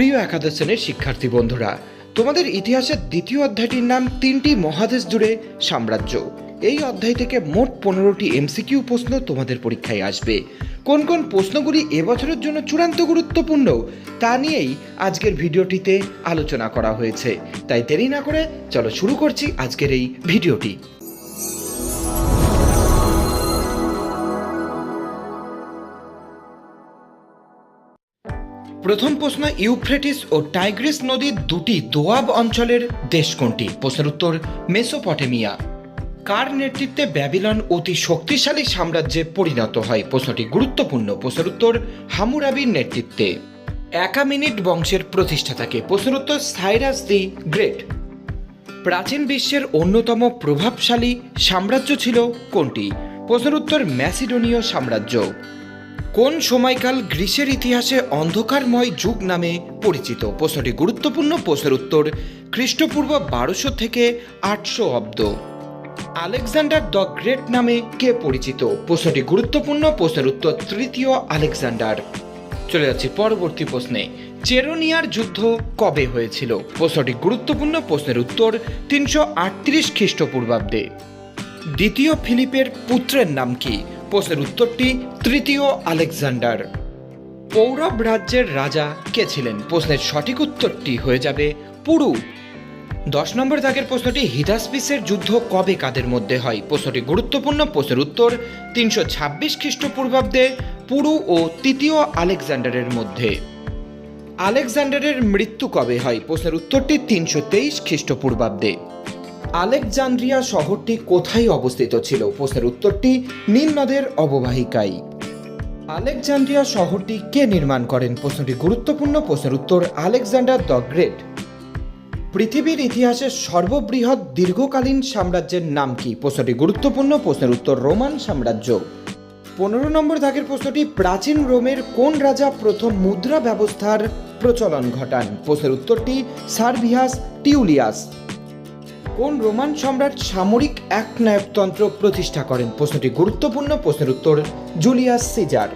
প্রিয় একাদশ শ্রেণির শিক্ষার্থী বন্ধুরা, তোমাদের ইতিহাসের দ্বিতীয় অধ্যায়টির নাম তিনটি মহাদেশ জুড়ে সাম্রাজ্য। এই অধ্যায় থেকে মোট পনেরোটি এমসিকিউ প্রশ্ন তোমাদের পরীক্ষায় আসবে। কোন কোন প্রশ্নগুলি এবছরের জন্য চূড়ান্ত গুরুত্বপূর্ণ, তা নিয়েই আজকের ভিডিওটিতে আলোচনা করা হয়েছে। তাই দেরি না করে চলো শুরু করছি আজকের এই ভিডিওটি। প্রথম প্রশ্ন, ইউফ্রেটিস ও টাইগ্রিস নদীর দুটি দোয়াব অঞ্চলের দেশ কোনটি? প্রশ্নের উত্তর, মেসোপটেমিয়া। কার নেতৃত্বে ব্যাবিলন অতি শক্তিশালী সাম্রাজ্যে পরিণত হয়? প্রশ্নটি গুরুত্বপূর্ণ। প্রশ্নের উত্তর, হামুরাবির নেতৃত্বে। একামিনিট বংশের প্রতিষ্ঠাতাকে। প্রশ্নের উত্তর, সাইরাস দি গ্রেট। প্রাচীন বিশ্বের অন্যতম প্রভাবশালী সাম্রাজ্য ছিল কোনটি? প্রশ্নের উত্তর, ম্যাসিডোনীয় সাম্রাজ্য। কোন সময়কাল গ্রীসের ইতিহাসে অন্ধকারময় যুগ নামে পরিচিত? প্রশ্নটি গুরুত্বপূর্ণ, প্রশ্নের উত্তর খ্রিস্টপূর্ব বারোশো থেকে আটশো অব্দ। আলেকজান্ডার দ্য গ্রেট নামে কে পরিচিত? প্রশ্নটি গুরুত্বপূর্ণ, প্রশ্নের উত্তর তৃতীয় আলেকজান্ডার। চলে যাচ্ছি পরবর্তী প্রশ্নে। চেরোনিয়ার যুদ্ধ কবে হয়েছিল? প্রশ্নটি গুরুত্বপূর্ণ, প্রশ্নের উত্তর তিনশো আটত্রিশ খ্রিস্টপূর্বাব্দে। দ্বিতীয় ফিলিপের পুত্রের নাম কি? প্রশ্নের উত্তরটি তৃতীয় আলেকজান্ডার। পৌরব রাজ্যের রাজা কে ছিলেন? প্রশ্নের সঠিক উত্তরটি হয়ে যাবে পুরু। দশ নম্বর দাগের প্রশ্নটি হিদাসপিসের যুদ্ধ কবে কাদের মধ্যে হয়? প্রশ্নটি গুরুত্বপূর্ণ, প্রশ্নের উত্তর তিনশো ছাব্বিশ খ্রিস্টপূর্বাব্দে পুরু ও তৃতীয় আলেকজান্ডারের মধ্যে। আলেকজান্ডারের মৃত্যু কবে হয়? প্রশ্নের উত্তরটি তিনশো তেইশ খ্রিস্টপূর্বাব্দে। আলেকজান্দ্রিয়া শহরটি কোথায় অবস্থিত ছিল? প্রশ্নের উত্তরটি নীল নদের অববাহিকায়। আলেকজান্দ্রিয়া শহরটি কে নির্মাণ করেন? প্রশ্নটি গুরুত্বপূর্ণ। প্রশ্নের উত্তর আলেকজান্ডার দ্য গ্রেট। পৃথিবীর ইতিহাসের সর্ববৃহৎ দীর্ঘকালীন সাম্রাজ্যের নাম কি? প্রশ্নটি গুরুত্বপূর্ণ। প্রশ্নের উত্তর রোমান সাম্রাজ্য। পনেরো নম্বর দাগের প্রশ্নটি, প্রাচীন রোমের কোন রাজা প্রথম মুদ্রা ব্যবস্থার প্রচলন ঘটান? প্রশ্নের উত্তরটি, সার্ভিয়াস টিউলিয়াস। কোন রোমান সম্রাট সামরিক একনায়কতন্ত্র প্রতিষ্ঠা করেন, প্রশ্নটি গুরুত্বপূর্ণ প্রশ্নের উত্তর জুলিয়াস সিজার।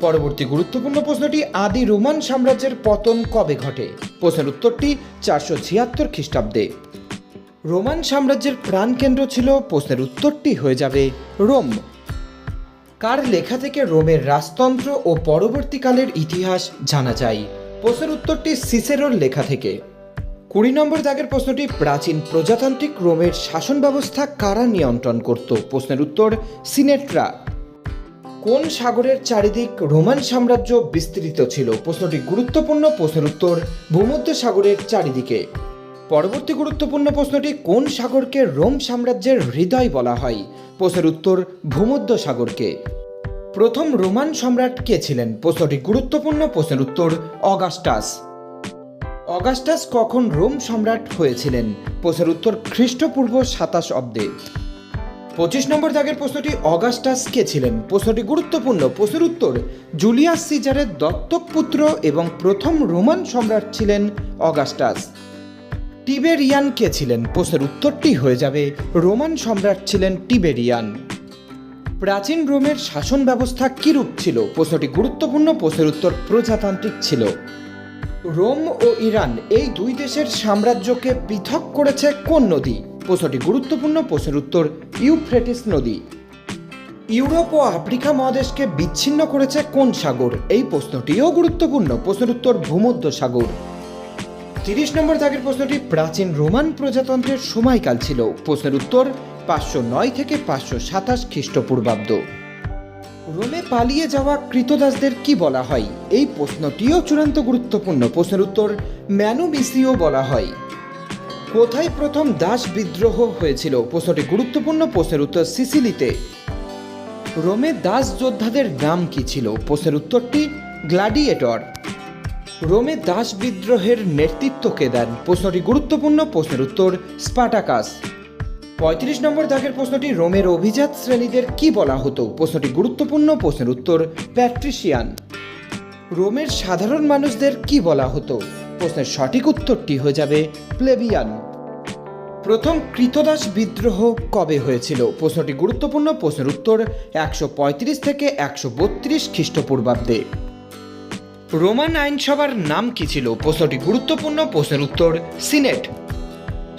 পরবর্তী গুরুত্বপূর্ণ প্রশ্নটি আদি রোমান সাম্রাজ্যের পতন কবে ঘটে? প্রশ্নের উত্তরটি চারশো ছিয়াত্তর খ্রিস্টাব্দে। রোমান সাম্রাজ্যের প্রাণকেন্দ্র ছিল, প্রশ্নের উত্তরটি হয়ে যাবে রোম। কার লেখা থেকে রোমের রাজতন্ত্র ও পরবর্তীকালের ইতিহাস জানা যায়? প্রশ্নের উত্তরটি সিসেরোর লেখা থেকে। কুড়ি নম্বর দাগের প্রশ্নটি প্রাচীন প্রজাতান্ত্রিক রোমের শাসন ব্যবস্থা কারা নিয়ন্ত্রণ করত? প্রশ্নের উত্তর সিনেট্রা কোন সাগরের চারিদিক রোমান সাম্রাজ্য বিস্তৃত ছিল? প্রশ্নটি গুরুত্বপূর্ণ, প্রশ্নের উত্তর, ভূমধ্য সাগরের চারিদিকে। পরবর্তী গুরুত্বপূর্ণ প্রশ্নটি, কোন সাগরকে রোম সাম্রাজ্যের হৃদয় বলা হয়? প্রশ্নের উত্তর, ভূমধ্য সাগরকে। প্রথম রোমান সম্রাট কে ছিলেন? প্রশ্নটি গুরুত্বপূর্ণ, প্রশ্নের উত্তর, অগাস্টাস। অগাস্টাস কখন রোম সম্রাট হয়েছিলেন? প্রশ্নের উত্তর খ্রিস্টপূর্ব সাতাশ অব্দে। পঁচিশ নম্বর দাগের প্রশ্নটি অগাস্টাস কে ছিলেন? প্রশ্নটি গুরুত্বপূর্ণ। প্রশ্নের উত্তর, জুলিয়াস সিজারের দত্তক পুত্র এবং প্রথম রোমান সম্রাট ছিলেন অগাস্টাস। টিবেরিয়ান কে ছিলেন? প্রশ্নের উত্তরটি হয়ে যাবে, রোমান সম্রাট ছিলেন টিবেরিয়ান। প্রাচীন রোমের শাসন ব্যবস্থা কিরূপ ছিল? প্রশ্নটি গুরুত্বপূর্ণ। প্রশ্নের উত্তর প্রজাতান্ত্রিক ছিল। রোম ও ইরান এই দুই দেশের সাম্রাজ্যকে পৃথক করেছে কোন নদী? প্রশ্নটি গুরুত্বপূর্ণ প্রশ্নের উত্তর ইউফ্রেটিস নদী। ইউরোপ ও আফ্রিকা মহাদেশকে বিচ্ছিন্ন করেছে কোন সাগর? এই প্রশ্নটিও গুরুত্বপূর্ণ। প্রশ্নের উত্তর ভূমধ্য সাগর। তিরিশ নম্বর দাগের প্রশ্নটি, প্রাচীন রোমান প্রজাতন্ত্রের সময়কাল ছিল। প্রশ্নের উত্তর পাঁচশো নয় থেকে পাঁচশো সাতাশ খ্রিস্টপূর্বাব্দ। রোমে পালিয়ে যাওয়া কৃতদাসদের কি বলা হয়? এই প্রশ্নটিও চূড়ান্ত গুরুত্বপূর্ণ প্রশ্নের উত্তর ম্যানুবিসিও বলা হয়। কোথায় প্রথম দাস বিদ্রোহ হয়েছিল? প্রশ্নটি গুরুত্বপূর্ণ প্রশ্নের উত্তর সিসিলিতে। রোমে দাস যোদ্ধাদের নাম কি ছিল? প্রশ্নের উত্তরটি গ্লাডিয়েটর। রোমে দাস বিদ্রোহের নেতৃত্ব কে দেন? প্রশ্নটি গুরুত্বপূর্ণ প্রশ্নের উত্তর স্পাটাকাস। পঁয়ত্রিশ নম্বর দাগের প্রশ্নটি রোমের অভিজাত শ্রেণীদের কি বলা হতো? প্রশ্নটি গুরুত্বপূর্ণ, প্রশ্নের উত্তর প্যাট্রিশিয়ান। রোমের সাধারণ মানুষদের কি বলা হতো? প্রশ্নের সঠিক উত্তরটি হয়ে যাবে প্লেবিয়ান। প্রথম কৃতদাস বিদ্রোহ কবে হয়েছিল? প্রশ্নটি গুরুত্বপূর্ণ, প্রশ্নের উত্তর একশো পঁয়ত্রিশ থেকে একশো বত্রিশ খ্রিস্টপূর্বাব্দে। রোমান আইনসভার নাম কি ছিল? প্রশ্নটি গুরুত্বপূর্ণ, প্রশ্নের উত্তর সিনেট।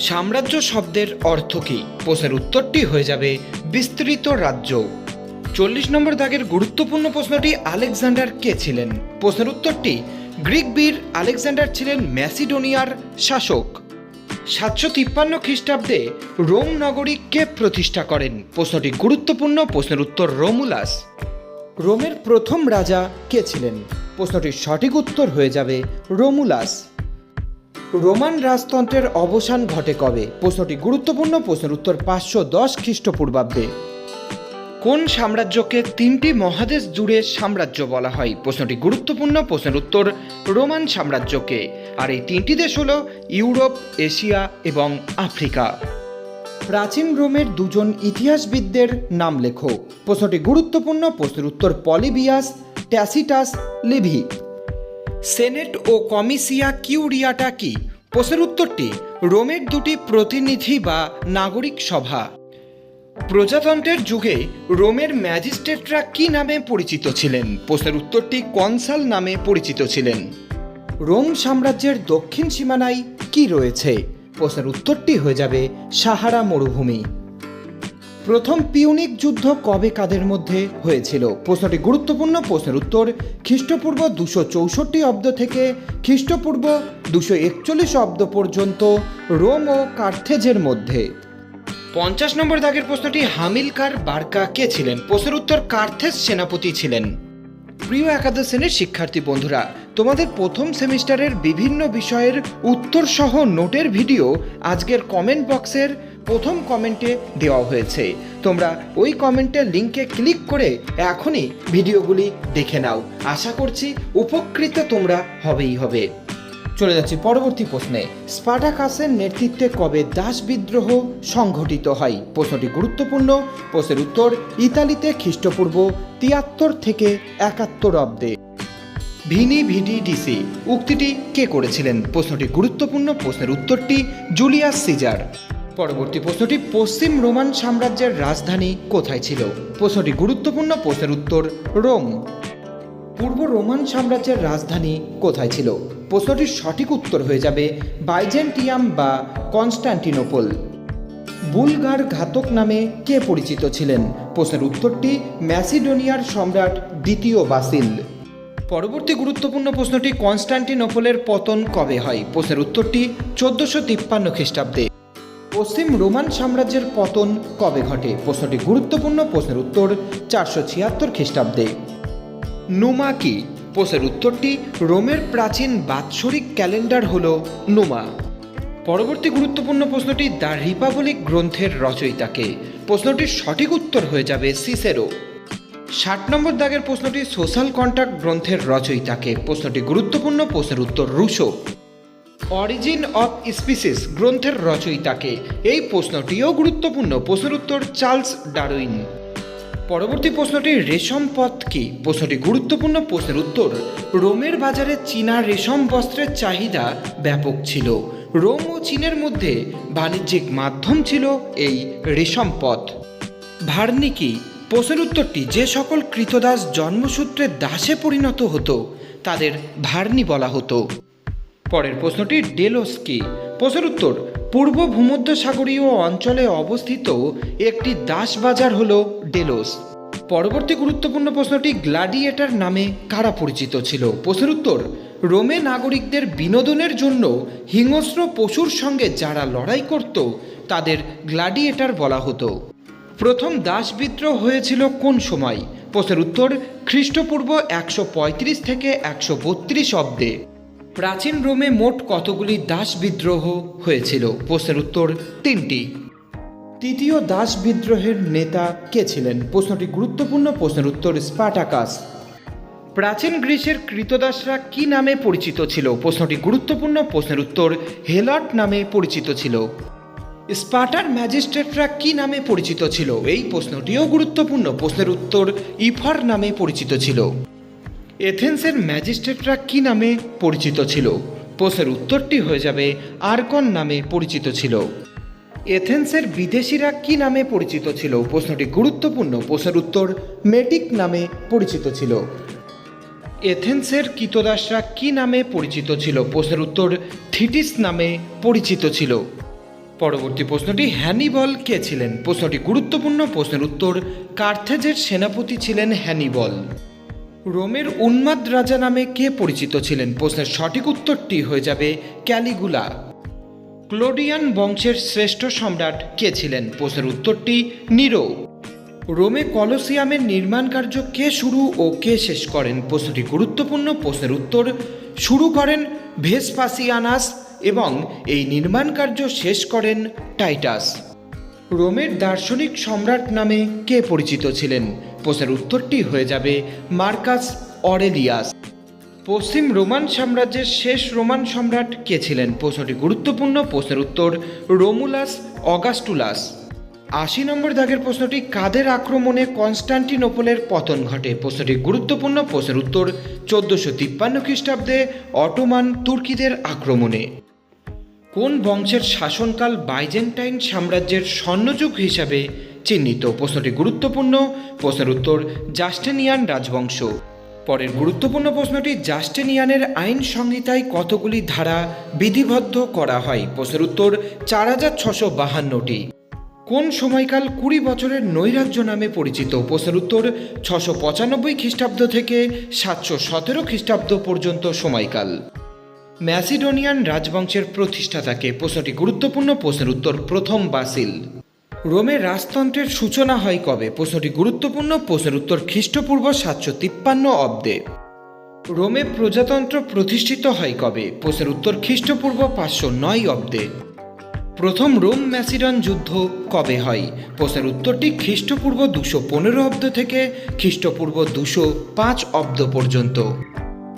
সাম্রাজ্য শব্দের অর্থ কী? প্রশ্নের উত্তরটি হয়ে যাবে বিস্তৃত রাজ্য। চল্লিশ নম্বর দাগের গুরুত্বপূর্ণ প্রশ্নটি আলেকজান্ডার কে ছিলেন? প্রশ্নের উত্তরটি গ্রিক বীর আলেকজান্ডার ছিলেন ম্যাসিডোনিয়ার শাসক। সাতশো তিপ্পান্ন খ্রিস্টাব্দে রোম নগরী কে প্রতিষ্ঠা করেন? প্রশ্নটি গুরুত্বপূর্ণ, প্রশ্নের উত্তর রোমুলাস। রোমের প্রথম রাজা কে ছিলেন? প্রশ্নটির সঠিক উত্তর হয়ে যাবে রোমুলাস। রোমান রাজতন্ত্রের অবসান ঘটে কবে? প্রশ্নটি গুরুত্বপূর্ণ, প্রশ্নের উত্তর পাঁচশো দশ খ্রিস্টপূর্বাব্দে। কোন সাম্রাজ্যকে তিনটি মহাদেশ জুড়ে সাম্রাজ্য বলা হয়? প্রশ্নটি গুরুত্বপূর্ণ, প্রশ্নের উত্তর রোমান সাম্রাজ্যকে। আর এই তিনটি দেশ হল ইউরোপ, এশিয়া এবং আফ্রিকা। প্রাচীন রোমের দুজন ইতিহাসবিদদের নাম লেখো। প্রশ্নটি গুরুত্বপূর্ণ, প্রশ্নের উত্তর পলিবিয়াস, ট্যাসিটাস, লিভি। সেনেট ও কমিসিয়া কিউরিয়াটা কি? প্রশ্নের উত্তরটি, রোমের দুটি প্রতিনিধি বা নাগরিক সভা। প্রজাতন্ত্রের যুগে রোমের ম্যাজিস্ট্রেটরা কি নামে পরিচিত ছিলেন? প্রশ্নের উত্তরটি, কনসাল নামে পরিচিত ছিলেন। রোম সাম্রাজ্যের দক্ষিণ সীমানায় কি রয়েছে? প্রশ্নের উত্তরটি হয়ে যাবে সাহারা মরুভূমি। প্রথম পিউনিক যুদ্ধ কবে কাদের মধ্যে হয়েছিল? প্রশ্নটি গুরুত্বপূর্ণ, প্রশ্নের উত্তর খ্রিস্টপূর্ব দুশো চৌষট্টি অব্দ থেকে খ্রিস্টপূর্ব দুশো একচল্লিশ অব্দ পর্যন্ত রোম ও কার্থেজের মধ্যে। পঞ্চাশ নম্বর দাগের প্রশ্নটি, হামিলকার বার্কা কে ছিলেন? প্রশ্নের উত্তর, কার্থেজ সেনাপতি ছিলেন। প্রিয় একাদশ শ্রেণির শিক্ষার্থী বন্ধুরা, তোমাদের প্রথম সেমিস্টারের বিভিন্ন বিষয়ের উত্তর সহ নোটের ভিডিও আজকের কমেন্ট বক্সের প্রথম কমেন্টে দেওয়া হয়েছে। তোমরা ওই কমেন্টের লিঙ্কে ক্লিক করে এখনই ভিডিওগুলি দেখে নাও। আশা করছি উপকৃত তোমরা হবেই হবে। চলে যাচ্ছি পরবর্তী প্রশ্নে। স্পাটাকাসের নেতৃত্বে কবে দাস বিদ্রোহ সংঘটিত হয়? প্রশ্নটি গুরুত্বপূর্ণ। প্রশ্নের উত্তর, ইতালিতে খ্রিস্টপূর্ব তিয়াত্তর থেকে একাত্তর অব্দে। ভিনি ভিডি ডিসি, উক্তিটি কে করেছিলেন? প্রশ্নটি গুরুত্বপূর্ণ। প্রশ্নের উত্তরটি জুলিয়াস সিজার। পরবর্তী প্রশ্নটি, পশ্চিম রোমান সাম্রাজ্যের রাজধানী কোথায় ছিল? প্রশ্নটি গুরুত্বপূর্ণ, প্রশ্নের উত্তর রোম। পূর্ব রোমান সাম্রাজ্যের রাজধানী কোথায় ছিল? প্রশ্নটির সঠিক উত্তর হয়ে যাবে বাইজেন্টিয়াম বা কনস্টান্টিনোপল। বুলগার ঘাতক নামে কে পরিচিত ছিলেন? প্রশ্নের উত্তরটি, ম্যাসিডোনিয়ার সম্রাট দ্বিতীয় বাসিল। পরবর্তী গুরুত্বপূর্ণ প্রশ্নটি, কনস্টান্টিনোপলের পতন কবে হয়? প্রশ্নের উত্তরটি, চোদ্দশো তিপ্পান্ন খ্রিস্টাব্দে। পশ্চিম রোমান সাম্রাজ্যের পতন কবে ঘটে? প্রশ্নটি গুরুত্বপূর্ণ, প্রশ্নের উত্তর চারশো ছিয়াত্তর খ্রিস্টাব্দে। নুমা কি? প্রশ্নের উত্তরটি রোমের প্রাচীন বাৎসরিক ক্যালেন্ডার হল নুমা। পরবর্তী গুরুত্বপূর্ণ প্রশ্নটি দ্য রিপাবলিক গ্রন্থের রচয়িতাকে। প্রশ্নটির সঠিক উত্তর হয়ে যাবে সিসেরো। ষাট নম্বর দাগের প্রশ্নটি সোশ্যাল কন্ট্যাক্ট গ্রন্থের রচয়িতাকে। প্রশ্নটি গুরুত্বপূর্ণ, প্রশ্নের উত্তর রুশো। অরিজিন অফ স্পিসিস গ্রন্থের রচয়িতাকে। এই প্রশ্নটিও গুরুত্বপূর্ণ। প্রশ্নের উত্তর চার্লস ডারউইন। পরবর্তী প্রশ্নটি রেশম পথ কি? প্রশ্নটি গুরুত্বপূর্ণ। প্রশ্নের উত্তর, রোমের বাজারে চীনা রেশম বস্ত্রের চাহিদা ব্যাপক ছিল। রোম ও চীনের মধ্যে বাণিজ্যিক মাধ্যম ছিল এই রেশম পথ ভার্নি কি? প্রশ্নের উত্তরটি, যে সকল কৃতদাস জন্মসূত্রে দাসে পরিণত হতো, তাদের ভার্নি বলা হতো। পরের প্রশ্নটি ডেলোস কি প্রশ্নের উত্তর, পূর্ব ভূমধ্যসাগরীয় অঞ্চলে অবস্থিত একটি দাস বাজার হল ডেলোস। পরবর্তী গুরুত্বপূর্ণ প্রশ্নটি গ্লাডিয়েটার নামে কারা পরিচিত ছিল? প্রশ্নের উত্তর, রোমে নাগরিকদের বিনোদনের জন্য হিংস্র পশুর সঙ্গে যারা লড়াই করত, তাদের গ্লাডিয়েটার বলা হতো। প্রথম দাস বিদ্রোহ হয়েছিল কোন সময়? প্রশ্নের উত্তর, খ্রিস্টপূর্ব একশো পঁয়ত্রিশ থেকে একশো বত্রিশ অব্দে। প্রাচীন রোমে মোট কতগুলি দাস বিদ্রোহ হয়েছিল? প্রশ্নের উত্তর তিনটি। তৃতীয় দাস বিদ্রোহের নেতা কে ছিলেন? প্রশ্নটি গুরুত্বপূর্ণ, প্রশ্নের উত্তর স্পাটাকাস প্রাচীন গ্রিসের কৃতদাসরা কি নামে পরিচিত ছিল? প্রশ্নটি গুরুত্বপূর্ণ, প্রশ্নের উত্তর হেলট নামে পরিচিত ছিল। স্পার্টার ম্যাজিস্ট্রেটরা কি নামে পরিচিত ছিল? এই প্রশ্নটিও গুরুত্বপূর্ণ, প্রশ্নের উত্তর ইফার নামে পরিচিত ছিল। এথেন্সের ম্যাজিস্ট্রেটরা কি নামে পরিচিত ছিল? প্রশ্নের উত্তরটি হয়ে যাবে, আরকন নামে পরিচিত ছিল। এথেন্সের বিদেশিরা কি নামে পরিচিত ছিল? প্রশ্নটি গুরুত্বপূর্ণ। প্রশ্নের উত্তর, মেটিক নামে পরিচিত ছিল। এথেন্সের কিতদাসরা কি নামে পরিচিত ছিল? প্রশ্নের উত্তর, থিটিস নামে পরিচিত ছিল। পরবর্তী প্রশ্নটি, হ্যানিবল কে ছিলেন? প্রশ্নটি গুরুত্বপূর্ণ। প্রশ্নের উত্তর, কার্থেজের সেনাপতি ছিলেন হ্যানিবল। রোমের উন্মাদ রাজা নামে কে পরিচিত ছিলেন? প্রশ্নের সঠিক উত্তরটি হয়ে যাবে ক্যালিগুলা। ক্লোডিয়ান বংশের শ্রেষ্ঠ সম্রাট কে ছিলেন? প্রশ্নের উত্তরটি নিরো। রোমে কলোসিয়ামের নির্মাণ কার্য কে শুরু ও কে শেষ করেন? প্রশ্নটি গুরুত্বপূর্ণ। প্রশ্নের উত্তর, শুরু করেন ভেসপাসিয়ানাস এবং এই নির্মাণ কার্য শেষ করেন টাইটাস। রোমের দার্শনিক সম্রাট নামে কে পরিচিত ছিলেন? প্রশ্নের উত্তরটি হয়ে যাবে মার্কাস অরেলিয়াস। পশ্চিম রোমান সাম্রাজ্যের শেষ রোমান সম্রাট কে ছিলেন? প্রশ্নটি গুরুত্বপূর্ণ। প্রশ্নের উত্তর রোমুলাস অগাস্টুলাস। আশি নম্বর দাগের প্রশ্নটি, কাদের আক্রমণে কনস্টান্টিনোপলের পতন ঘটে? প্রশ্নটি গুরুত্বপূর্ণ। প্রশ্নের উত্তর, চোদ্দশো তিপ্পান্ন খ্রিস্টাব্দে অটোমান তুর্কিদের আক্রমণে। কোন বংশের শাসনকাল বাইজেন্টাইন সাম্রাজ্যের স্বর্ণযুগ হিসাবে চিহ্নিত প্রশ্নটি গুরুত্বপূর্ণ। প্রশ্নের উত্তর জাস্টেনিয়ান রাজবংশ। পরের গুরুত্বপূর্ণ প্রশ্নটি জাস্টেনিয়ানের আইন সংহিতায় কতগুলি ধারা বিধিবদ্ধ করা হয়? প্রশ্নের উত্তর চার হাজার ছশো বাহান্নটি। কোন সময়কাল কুড়ি বছরের নৈরাজ্য নামে পরিচিত? প্রশ্নের উত্তর ছশো পঁচানব্বই খ্রিস্টাব্দ থেকে সাতশো সতেরো খ্রিস্টাব্দ পর্যন্ত সময়কাল। ম্যাসিডোনিয়ান রাজবংশের প্রতিষ্ঠাতাকে প্রশ্নটি গুরুত্বপূর্ণ। প্রশ্নের উত্তর প্রথম বাসিল। রোমের রাজতন্ত্রের সূচনা হয় কবে? প্রশ্নটি গুরুত্বপূর্ণ, প্রশ্নের উত্তর খ্রিস্টপূর্ব সাতশো তিপ্পান্ন অব্দে। রোমে প্রজাতন্ত্র প্রতিষ্ঠিত হয় কবে? প্রশ্নের উত্তর খ্রিস্টপূর্ব পাঁচশো নয় অব্দে। প্রথম রোম ম্যাসিডন যুদ্ধ কবে হয়? প্রশ্নের উত্তরটি খ্রিস্টপূর্ব দুশো পনেরো অব্দ থেকে খ্রিস্টপূর্ব দুশো পাঁচ অব্দ পর্যন্ত।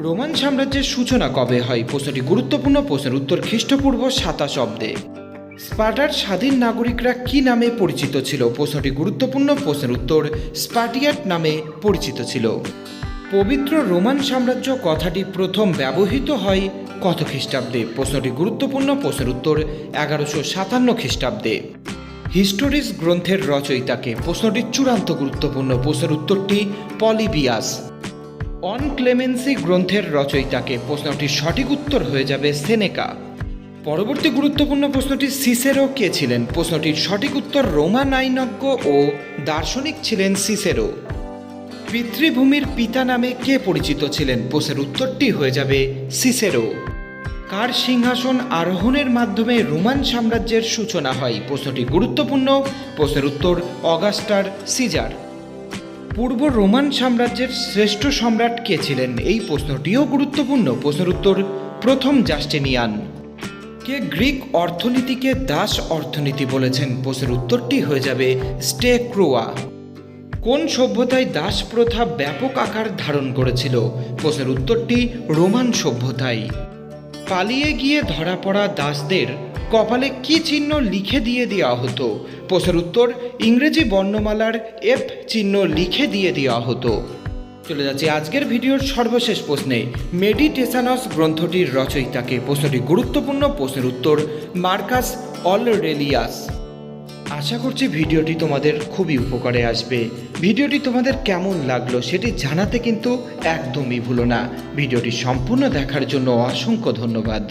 রোমান সাম্রাজ্যের সূচনা কবে হয়? প্রশ্নটি গুরুত্বপূর্ণ, প্রশ্নের উত্তর খ্রিস্টপূর্ব সাতাশ অব্দে। স্পার্টার স্বাধীন নাগরিকরা কি নামে পরিচিত ছিল? প্রশ্নটি গুরুত্বপূর্ণ প্রশ্নের উত্তর স্পার্টিয়াট নামে পরিচিত ছিল। পবিত্র রোমান সাম্রাজ্য কথাটি প্রথম ব্যবহৃত হয় কত খ্রিস্টাব্দে? প্রশ্নটি গুরুত্বপূর্ণ প্রশ্নের উত্তর এগারোশো সাতান্ন খ্রিস্টাব্দে। হিস্টোরিস গ্রন্থের রচয়িতাকে প্রশ্নটি চূড়ান্ত গুরুত্বপূর্ণ প্রশ্নের উত্তরটি পলিবিয়াস। অন ক্লেমেন্সি গ্রন্থের রচয়িতাকে প্রশ্নটির সঠিক উত্তর হয়ে যাবে সেনেকা। পরবর্তী গুরুত্বপূর্ণ প্রশ্নটি সিসেরো কে ছিলেন? প্রশ্নটির সঠিক উত্তর রোমান আইনজ্ঞ ও দার্শনিক ছিলেন সিসেরো। পিতৃভূমির পিতা নামে কে পরিচিত ছিলেন? প্রশ্নের উত্তরটি হয়ে যাবে সিসেরো। কার সিংহাসন আরোহণের মাধ্যমে রোমান সাম্রাজ্যের সূচনা হয়? প্রশ্নটি গুরুত্বপূর্ণ। প্রশ্নের উত্তর অগাস্টার সিজার। পূর্ব রোমান সাম্রাজ্যের শ্রেষ্ঠ সম্রাট কে ছিলেন? এই প্রশ্নটিও গুরুত্বপূর্ণ। প্রশ্নের উত্তর প্রথম জাস্টেনিয়ান। কে গ্রিক অর্থনীতিকে দাস অর্থনীতি বলেছেন। প্রশ্নের উত্তরটি হয়ে যাবে স্টে ক্রোয়া কোন সভ্যতায় দাস প্রথা ব্যাপক আকার ধারণ করেছিল? প্রশ্নের উত্তরটি রোমান সভ্যতায়। পালিয়ে গিয়ে ধরা পড়া দাসদের কপালে কি চিহ্ন লিখে দিয়ে দেওয়া হতো? প্রশ্নের উত্তর ইংরেজি বর্ণমালার এফ চিহ্ন লিখে দিয়ে দেওয়া হতো। চলে যাচ্ছি। আজকের ভিডিওর সর্বশেষ প্রশ্নে মেডিটেশানস গ্রন্থটির রচয়িতাকে প্রশ্নটি গুরুত্বপূর্ণ প্রশ্নের উত্তর, মার্কাস অলরেলিয়াস। আশা করছি ভিডিওটি তোমাদের খুবই উপকারে আসবে। ভিডিওটি তোমাদের কেমন লাগল সেটি জানাতে কিন্তু একদমই ভুলো না। ভিডিওটি সম্পূর্ণ দেখার জন্য অসংখ্য ধন্যবাদ।